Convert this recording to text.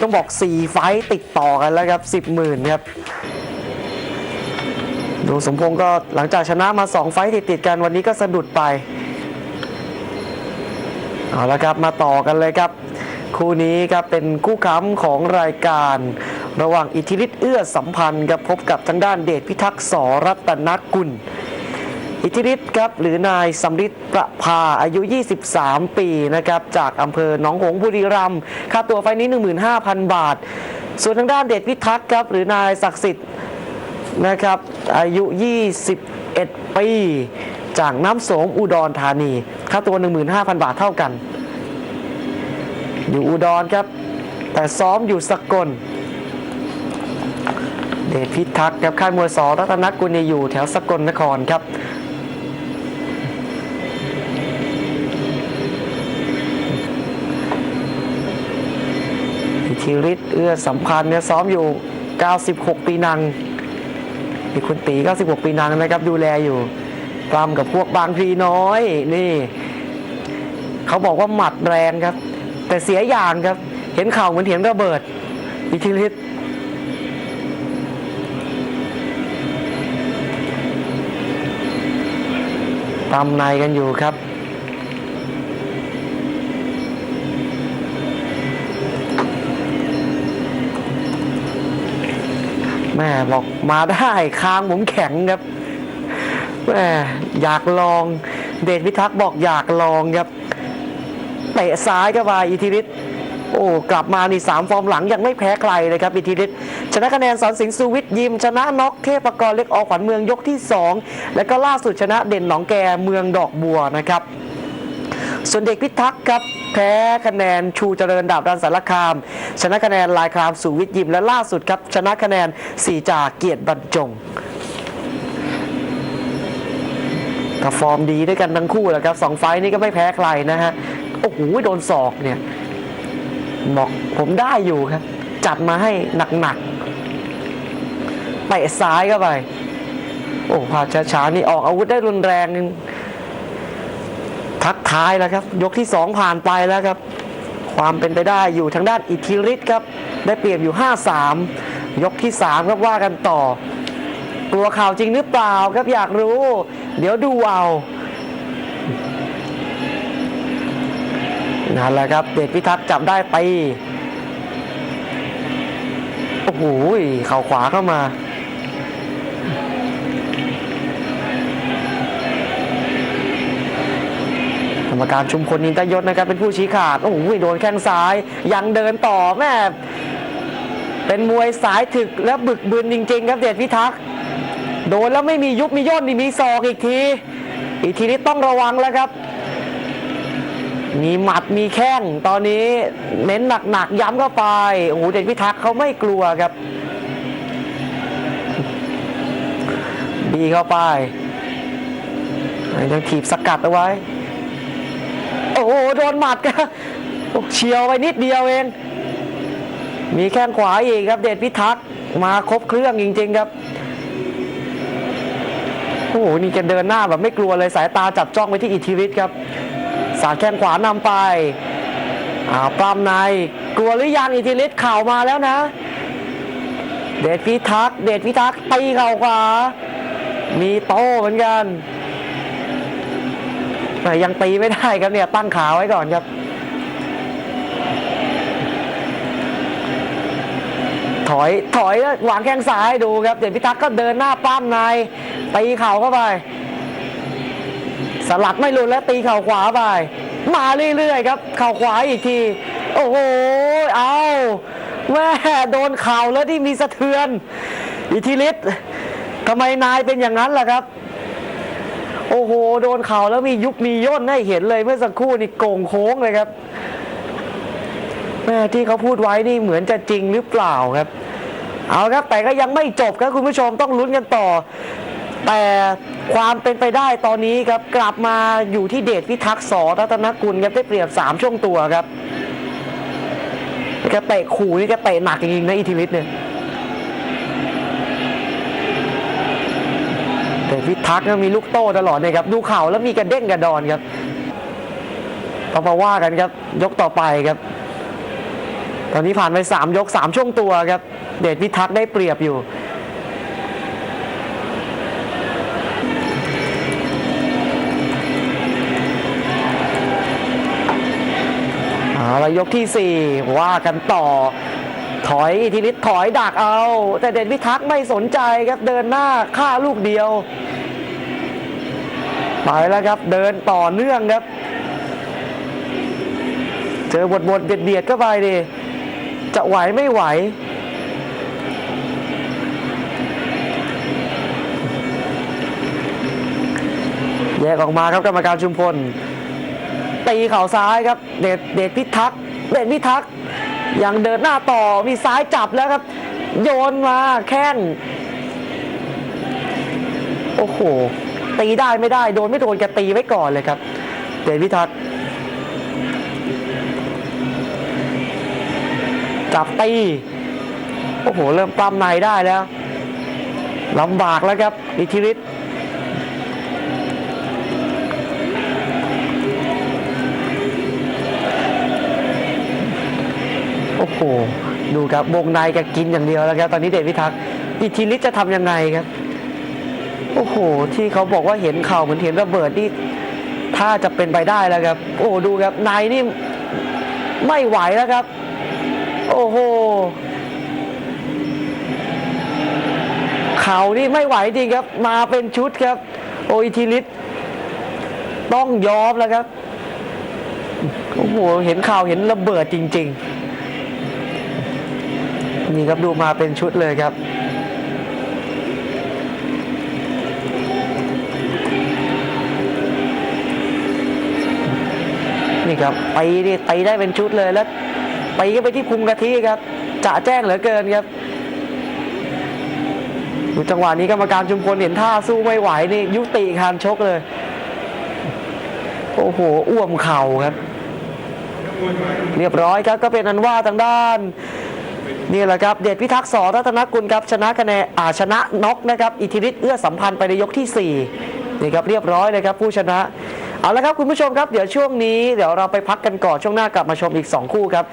ต้องบอก 4 ไฟติดต่อกันแล้วครับ 10หมื่นครับดวงสมพงศ์ก็หลังจากชนะมา 2 ไฟติดติดกันวันนี้ก็สะดุดไป เอาละครับมาต่อกันเลยครับ คู่นี้ครับเป็นคู่ค้ำของรายการ ระหว่างอิทธิฤทธิ์เอื้อสัมพันธ์ครับพบกับทางด้านเดชพิทักษ์สรัตนกุล อิทธิฤทธิ์ครับหรือนายสำริดประภาอายุ 23 ปีนะครับจากอำเภอหนองหงบุรีรัมย์ค่าตัวไฟนี้ 15,000 บาท ส่วนทางด้านเดชพิทักษ์ครับหรือนายศักดิ์สิทธิ์นะครับอายุ 21 ปี จากน้ำโสมอุดรธานีค่าตัว 15,000 บาทเท่ากัน อยู่อุดรครับ แต่ซ้อมอยู่สกลเดชพิทักษ์ครับค่ายมวยสอรัตนกุลเนี่ยอยู่แถวสกลนครครับ ธิฤทธิ์เอื้อสัมพันธ์เนี่ยซ้อมอยู่ 96 ปีนังมีคุณตี 96 ปีนังนะครับ ดูแลอยู่ปรามกับพวกบางพีน้อยนี่ เขาบอกว่าหมัดแรงครับ แต่เสียอย่างครับ เห็นข่าวเหมือนเห็นระเบิดอิทธิฤทธิ์ตำในกันอยู่ครับ แม่บอกมาได้คางผมแข็งครับแม่อยากลอง เดชพิทักษ์บอกอยากลองครับเตะซ้ายก็มาอิทธิฤทธิ์โอ้กลับมานี่สามฟอร์มหลังยังไม่แพ้ใครเลยครับอิทธิฤทธิ์ชนะคะแนนสอนสิงห์สุวิทย์ยิม ชนะน็อกเทพกรเล็กอขวัญเมืองยกที่ 2 แล้วก็ล่าสุดชนะเด่นหนองแกเมืองดอกบัวนะครับ ส่วนเด็กพิทักษ์ครับแพ้คะแนนชูเจริญดาบดันสารคาม ชนะคะแนนลายครามสูวิทย์ยิมและล่าสุดครับ ชนะคะแนนสีจ่าเกียรติบรรจงก็ฟอร์มดีด้วยกันทั้งคู่แหละครับสองไฟนี้ก็ไม่แพ้ใครนะฮะ โอ้โหโดนศอกเนี่ยบอกผมได้อยู่ครับ จัดมาให้หนักๆเตะซ้ายเข้าไป โอ้พาช้าๆนี่ออกอาวุธได้รุนแรง ทักท้ายแล้วครับ ยกที่ 2 ผ่านไปแล้วครับ ความเป็นไปได้อยู่ทางด้านอิทธิฤทธิ์ครับ ได้เปรียบอยู่ 5-3 ยกที่3ครับว่ากันต่อ กลัวข่าวจริงหรือเปล่าครับอยากรู้ เดี๋ยวดูเอานั่นแหละครับ เดชพิทักษ์จับได้ไป โอ้โหเข่าขวาเข้ามา รมการชุมพลนินตยศนะครับเป็นผู้ชี้ขาดโอ้โหโดนแข้งซ้าย ยังเดินต่อแม่เป็นมวยสายถึกและบึกบึนจริง ๆ ครับเดชพิทักษ์โดนแล้วไม่มียุบมีย่นนี่มีศอกอีกที อีกทีนี้ต้องระวังแล้วครับ มีหมัดมีแข้งตอนนี้เน้นหนักๆย้ำเข้าไปโอ้โหเดชพิทักษ์เขาไม่กลัวครับดีเข้าไปยังถีบสกัดเอาไว้ โอ้โหโดนหมัดครับเฉียวไปนิดเดียวเอง มีแข้งขวาอีกครับ เดชพิทักษ์มาครบเครื่องจริง ๆครับโอ้โหนี่แกเดินหน้าแบบไม่กลัวเลยสายตาจับจ้องไปที่อิทธิฤทธิ์ครับ สาดแข้งขวานำไปอ้าวปล้ำในกลัวหรือยังอิทธิฤทธิ์เข่ามาแล้วนะ เดชพิทักษ์เดชพิทักษ์ตีเข่าขวามีโต้เหมือนกัน แต่ยังตีไม่ได้ครับเนี่ยตั้งขาไว้ก่อนครับ ถอยถอยแล้วางแข้งซ้ายดูครับ เด่นพิทักษ์ก็เดินหน้าป้ามในตีเข่าเข้าไป สลัดไม่หลุดแล้วตีเข่าขวาไป มาเรื่อยๆครับ เข่าขวาอีกที โอ้โหเอาแม่โดนเข่าแล้วที่มีสะเทือน อิทธิฤทธิ์ทำไมนายเป็นอย่างนั้นล่ะครับ โอ้โห โดนเข่าแล้วมียุบมีย่นให้เห็นเลยเมื่อสักครู่นี่โก่งโค้งเลยครับแม่ที่เขาพูดไว้นี่เหมือนจะจริงหรือเปล่าครับ เอาครับแต่ก็ยังไม่จบครับคุณผู้ชมต้องลุ้นกันต่อ แต่ความเป็นไปได้ตอนนี้ครับกลับมาอยู่ที่เดชพิทักษ์สอรัตนกุลครับได้เปรียบสามช่วงตัวครับแกเตะขู่นี่แกเตะหนักจริงๆนะอิทธิฤทธิ์เนี่ย แต่พิทักษ์ก็มีลูกโต้ตลอดเลยครับดูเข่าแล้วมีกระเด้งกระดอนครับต้องมาว่ากันครับ ยกต่อไปครับ ตอนนี้ผ่านไป3ยก3ช่วงตัวครับ เดชพิทักษ์ได้เปรียบอยู่เอาละยกที่ 4 ว่ากันต่อ ถอยทีนิดถอยดักเอา แต่เด่นพิทักษ์ไม่สนใจครับเดินหน้าฆ่าลูกเดียวไปแล้วครับเดินต่อเนื่องครับ เจอบทบทเบียดเบียดๆเข้าไปดิจะไหวไม่ไหว แยกออกมาครับกรรมการชุมพลตีเข่าซ้ายครับ เดชเดชพิทักษ์เดชพิทักษ์ ยังเดินหน้าต่อมีซ้ายจับแล้วครับ โยนมาแข้งโอ้โห ตีได้ไม่ได้ โดนไม่โดนแกตีไว้ก่อนเลยครับ เดชพิทักษ์จับตี โอ้โห เริ่มปล้ำในได้แล้วลำบากแล้วครับอิทธิฤทธิ์ โอ้โห ดูครับวงในแกกินอย่างเดียวแล้วครับ ตอนนี้เดชพิทักษ์อิทธิฤทธิ์จะทำยังไงครับ โอ้โห ที่เขาบอกว่าเห็นเข่าเหมือนเห็นระเบิดนี่ถ้าจะเป็นไปได้แล้วครับ โอ้โหดูครับในนี่ไม่ไหวแล้วครับ โอ้โหเข่านี่ไม่ไหวจริงครับ มาเป็นชุดครับ โออิทธิฤทธิ์ต้องยอมแล้วครับโอ้โห เห็นข่าวเห็นระเบิดจริง ๆ นี่ครับดูมาเป็นชุดเลยครับนี่ครับไปนี่ตีได้เป็นชุดเลยแล้วไปก็ไปที่พุงกะทิครับจะแจ้งเหลือเกินครับดูจังหวะนี้กรรมการชุมพลเห็นท่าสู้ไม่ไหวนี่ยุติการชกเลย โอ้โหอ้วมเข่าครับ เรียบร้อยครับก็เป็นอันว่าทางด้าน นี่แหละครับเดชพิทักษ์สอรัตนกุลครับชนะคะแนนอาชนะน็อกนะครับอิทธิฤทธิ์เอื้อสัมพันธ์ไปในยกที่ 4 นี่ครับเรียบร้อยเลยครับผู้ชนะ เอาละครับคุณผู้ชมครับเดี๋ยวช่วงนี้เดี๋ยวเราไปพักกันก่อนช่วงหน้ากลับมาชมอีก 2 คู่ครับ